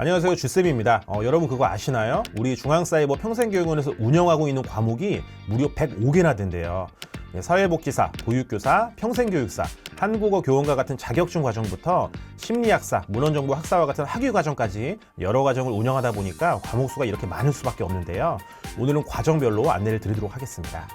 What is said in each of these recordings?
안녕하세요. 주쌤입니다. 어, 여러분 그거 아시나요? 우리 중앙사이버 평생교육원에서 운영하고 있는 과목이 무려 105개나 된대요. 네, 사회복지사, 보육교사, 평생교육사, 한국어 교원과 같은 자격증 과정부터 심리학사, 문헌정보 학사와 같은 학위 과정까지 여러 과정을 운영하다 보니까 과목 수가 이렇게 많을 수밖에 없는데요. 오늘은 과정별로 안내를 드리도록 하겠습니다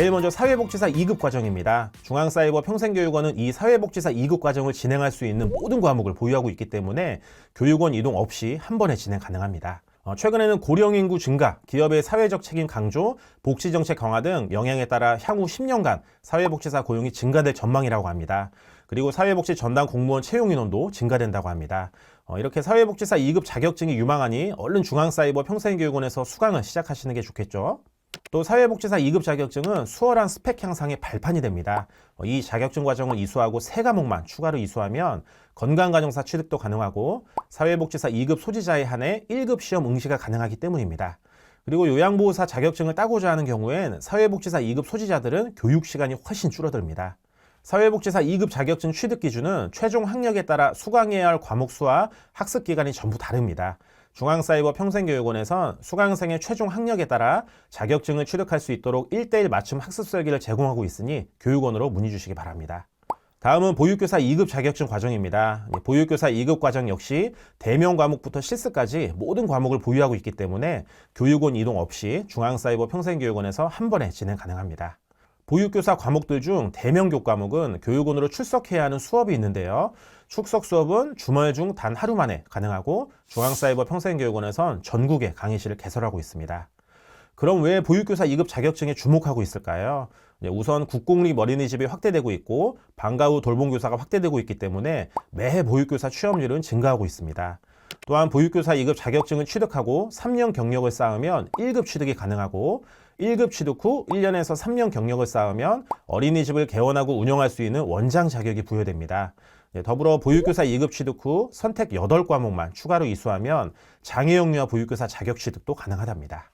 제일 먼저 사회복지사 2급 과정입니다. 중앙사이버 평생교육원은 이 사회복지사 2급 과정을 진행할 수 있는 모든 과목을 보유하고 있기 때문에 교육원 이동 없이 한 번에 진행 가능합니다. 어, 최근에는 고령 인구 증가, 기업의 사회적 책임 강조, 복지 정책 강화 등 영향에 따라 향후 10년간 사회복지사 고용이 증가될 전망이라고 합니다. 그리고 사회복지 전담 공무원 채용 인원도 증가된다고 합니다. 어, 이렇게 사회복지사 2급 자격증이 유망하니 얼른 중앙사이버 평생교육원에서 수강을 시작하시는 게 좋겠죠. 또 사회복지사 2급 자격증은 수월한 스펙 향상의 발판이 됩니다. 어, 이 자격증 과정을 이수하고 세 과목만 추가로 이수하면 건강가정사 취득도 가능하고 사회복지사 2급 소지자에 한해 1급 시험 응시가 가능하기 때문입니다. 그리고 요양보호사 자격증을 따고자 하는 경우엔 사회복지사 2급 소지자들은 교육 시간이 훨씬 줄어듭니다. 사회복지사 2급 자격증 취득 기준은 최종 학력에 따라 수강해야 할 과목 수와 학습 기간이 전부 다릅니다. 중앙사이버 평생교육원에선 수강생의 최종 학력에 따라 자격증을 취득할 수 있도록 1대1 맞춤 학습 설계를 제공하고 있으니 교육원으로 문의 주시기 바랍니다. 다음은 보육교사 2급 자격증 과정입니다. 보육교사 2급 과정 역시 대면 과목부터 실습까지 모든 과목을 보유하고 있기 때문에 교육원 이동 없이 중앙사이버 평생교육원에서 한 번에 진행 가능합니다. 보육교사 과목들 중 대면교 과목은 교육원으로 출석해야 하는 수업이 있는데요. 축석 수업은 주말 중 단 하루 만에 가능하고 중앙사이버 평생교육원에선 전국에 강의실을 개설하고 있습니다. 그럼 왜 보육교사 2급 자격증에 주목하고 있을까요? 네, 우선 국공립 어린이집이 확대되고 있고 방과 후 돌봄교사가 확대되고 있기 때문에 매해 보육교사 취업률은 증가하고 있습니다. 또한 보육교사 2급 자격증을 취득하고 3년 경력을 쌓으면 1급 취득이 가능하고 1급 취득 후 1년에서 3년 경력을 쌓으면 어린이집을 개원하고 운영할 수 있는 원장 자격이 부여됩니다. 네, 더불어 보육교사 2급 취득 후 선택 8과목만 추가로 이수하면 장애영유아 보육교사 자격 취득도 가능하답니다.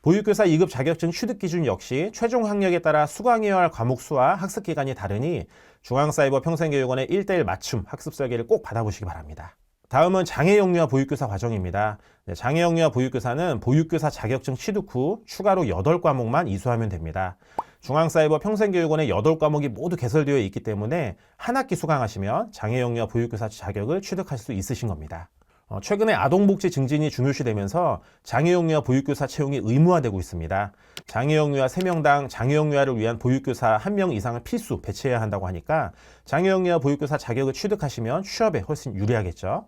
보육교사 2급 자격증 취득 기준 역시 최종 학력에 따라 수강해야 할 과목 수와 학습 기간이 다르니 중앙사이버 평생교육원의 1대1 맞춤 학습 설계를 꼭 받아보시기 바랍니다. 다음은 장애영유아 보육교사 과정입니다. 네, 장애영유아 보육교사는 보육교사 자격증 취득 후 추가로 8과목만 이수하면 됩니다. 중앙사이버 평생교육원의 8과목이 모두 개설되어 있기 때문에 한 학기 수강하시면 장애영유아 보육교사 자격을 취득하실 수 있으신 겁니다. 어, 최근에 아동복지 증진이 중요시되면서 장애영유아 보육교사 채용이 의무화되고 있습니다. 장애영유아 3명당 장애영유아를 위한 보육교사 1명 이상을 필수 배치해야 한다고 하니까 장애영유아 보육교사 자격을 취득하시면 취업에 훨씬 유리하겠죠.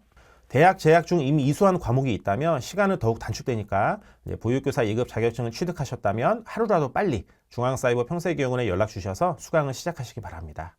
대학 재학 중 이미 이수한 과목이 있다면 시간은 더욱 단축되니까 보육교사 2급 자격증을 취득하셨다면 하루라도 빨리 중앙사이버 평생교육원에 연락 주셔서 수강을 시작하시기 바랍니다.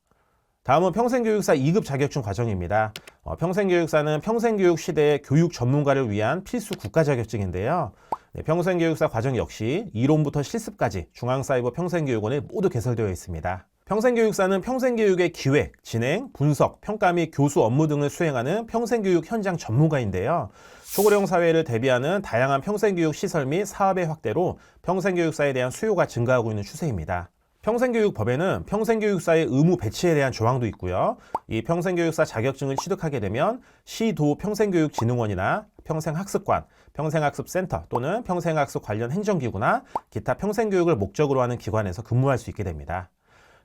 다음은 평생교육사 2급 자격증 과정입니다. 어, 평생교육사는 평생교육 시대의 교육 전문가를 위한 필수 국가 자격증인데요. 네, 평생교육사 과정 역시 이론부터 실습까지 중앙사이버 평생교육원에 모두 개설되어 있습니다. 평생교육사는 평생교육의 기획, 진행, 분석, 평가 및 교수 업무 등을 수행하는 평생교육 현장 전문가인데요. 초고령 사회를 대비하는 다양한 평생교육 시설 및 사업의 확대로 평생교육사에 대한 수요가 증가하고 있는 추세입니다. 평생교육법에는 평생교육사의 의무 배치에 대한 조항도 있고요. 이 평생교육사 자격증을 취득하게 되면 시도 평생교육진흥원이나 평생학습관, 평생학습센터 또는 평생학습 관련 행정기구나 기타 평생교육을 목적으로 하는 기관에서 근무할 수 있게 됩니다.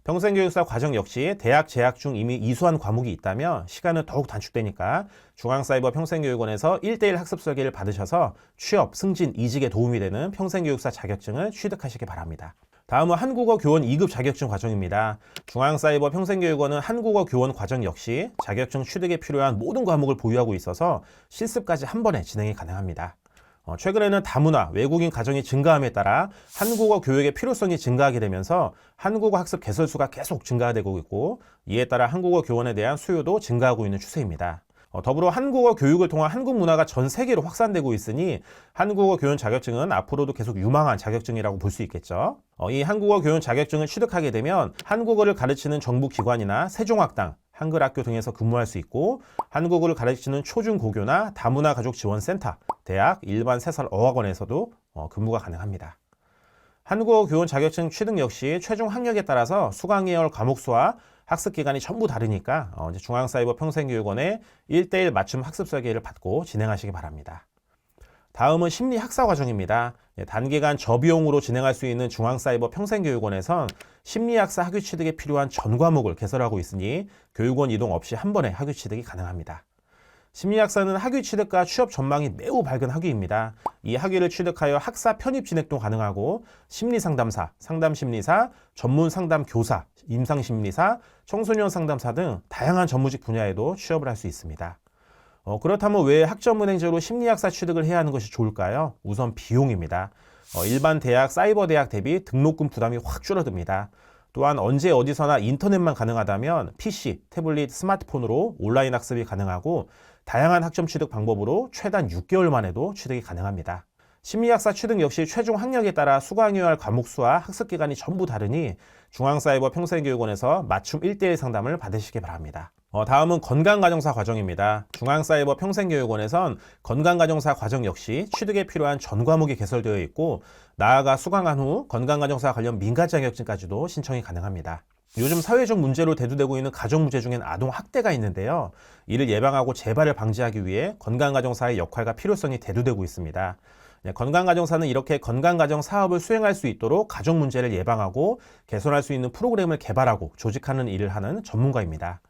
평생교육사 과정 역시 대학 재학 중 이미 이수한 과목이 있다면 시간은 더욱 단축되니까 중앙사이버 평생교육원에서 1대1 학습 설계를 받으셔서 취업, 승진, 이직에 도움이 되는 평생교육사 자격증을 취득하시기 바랍니다. 다음은 한국어 교원 2급 자격증 과정입니다. 중앙사이버 평생교육원은 한국어 교원 과정 역시 자격증 취득에 필요한 모든 과목을 보유하고 있어서 실습까지 한 번에 진행이 가능합니다. 어, 최근에는 다문화, 외국인 가정이 증가함에 따라 한국어 교육의 필요성이 증가하게 되면서 한국어 학습 개설 수가 계속 증가되고 있고 이에 따라 한국어 교원에 대한 수요도 증가하고 있는 추세입니다. 어, 더불어 한국어 교육을 통한 한국 문화가 전 세계로 확산되고 있으니 한국어 교원 자격증은 앞으로도 계속 유망한 자격증이라고 볼 수 있겠죠. 어, 이 한국어 교원 자격증을 취득하게 되면 한국어를 가르치는 정부 기관이나 세종학당, 한글 학교 등에서 근무할 수 있고 한국어를 가르치는 초중고교나 다문화 가족 지원센터, 대학, 일반 세살 어학원에서도 어, 근무가 가능합니다. 한국어 교원 자격증 취득 역시 최종 학력에 따라서 수강 예열 과목 수와 학습 기간이 전부 다르니까 어, 중앙사이버 평생교육원의 1대1 맞춤 학습 설계를 받고 진행하시기 바랍니다. 다음은 심리 학사 과정입니다. 예, 단기간 저비용으로 진행할 수 있는 중앙사이버 평생교육원에선 심리학사 학위 취득에 필요한 전 과목을 개설하고 있으니 교육원 이동 없이 한 번에 학위 취득이 가능합니다. 심리학사는 학위 취득과 취업 전망이 매우 밝은 학위입니다. 이 학위를 취득하여 학사 편입 진학도 가능하고 심리 상담사, 상담 심리사, 전문 상담 교사, 임상 심리사, 청소년 상담사 등 다양한 전무직 분야에도 취업을 할 수 있습니다. 어, 그렇다면 왜 학점은행제로 심리학사 취득을 해야 하는 것이 좋을까요? 우선 비용입니다. 어, 일반 대학, 사이버 대학 대비 등록금 부담이 확 줄어듭니다. 또한 언제 어디서나 인터넷만 가능하다면 PC, 태블릿, 스마트폰으로 온라인 학습이 가능하고 다양한 학점 취득 방법으로 최단 6개월 만에도 취득이 가능합니다. 심리학사 취득 역시 최종 학력에 따라 수강해야 할 과목 수와 학습 기간이 전부 다르니 중앙사이버 평생교육원에서 맞춤 1대1 상담을 받으시기 바랍니다. 어, 다음은 건강가정사 과정입니다. 중앙사이버 평생교육원에선 건강가정사 과정 역시 취득에 필요한 전 과목이 개설되어 있고 나아가 수강한 후 건강가정사 관련 민간 자격증까지도 신청이 가능합니다. 요즘 사회적 문제로 대두되고 있는 가정 문제 중엔 아동 학대가 있는데요. 이를 예방하고 재발을 방지하기 위해 건강가정사의 역할과 필요성이 대두되고 있습니다. 네, 건강가정사는 이렇게 건강가정 사업을 수행할 수 있도록 가정 문제를 예방하고 개선할 수 있는 프로그램을 개발하고 조직하는 일을 하는 전문가입니다.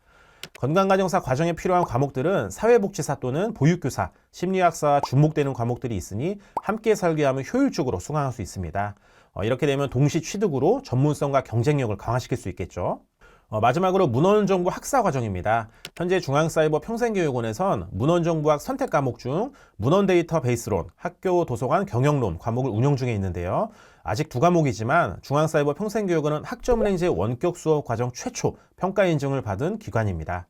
건강가정사 과정에 필요한 과목들은 사회복지사 또는 보육교사, 심리학사와 주목되는 과목들이 있으니 함께 설계하면 효율적으로 수강할 수 있습니다. 어, 이렇게 되면 동시 취득으로 전문성과 경쟁력을 강화시킬 수 있겠죠. 어, 마지막으로 문헌정보 학사 과정입니다. 현재 중앙사이버 평생교육원에선 문헌정보학 선택 과목 중 문헌 데이터 베이스론, 학교 도서관 경영론 과목을 운영 중에 있는데요. 아직 두 과목이지만 중앙사이버 평생교육원은 학점은행제 원격 수업 과정 최초 평가 인증을 받은 기관입니다.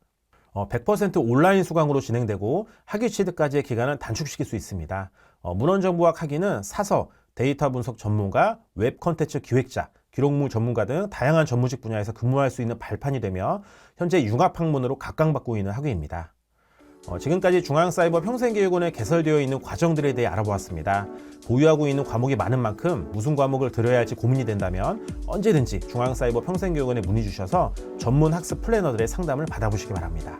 어, 100% 온라인 수강으로 진행되고 학위 취득까지의 기간을 단축시킬 수 있습니다. 어, 문헌정보학 학위는 사서, 데이터 분석 전문가, 웹 컨텐츠 기획자, 기록물 전문가 등 다양한 전무직 분야에서 근무할 수 있는 발판이 되며 현재 융합학문으로 각광받고 있는 학위입니다. 어, 지금까지 중앙사이버 평생교육원에 개설되어 있는 과정들에 대해 알아보았습니다. 보유하고 있는 과목이 많은 만큼 무슨 과목을 들어야 할지 고민이 된다면 언제든지 중앙사이버 평생교육원에 문의 주셔서 전문 학습 플래너들의 상담을 받아보시기 바랍니다.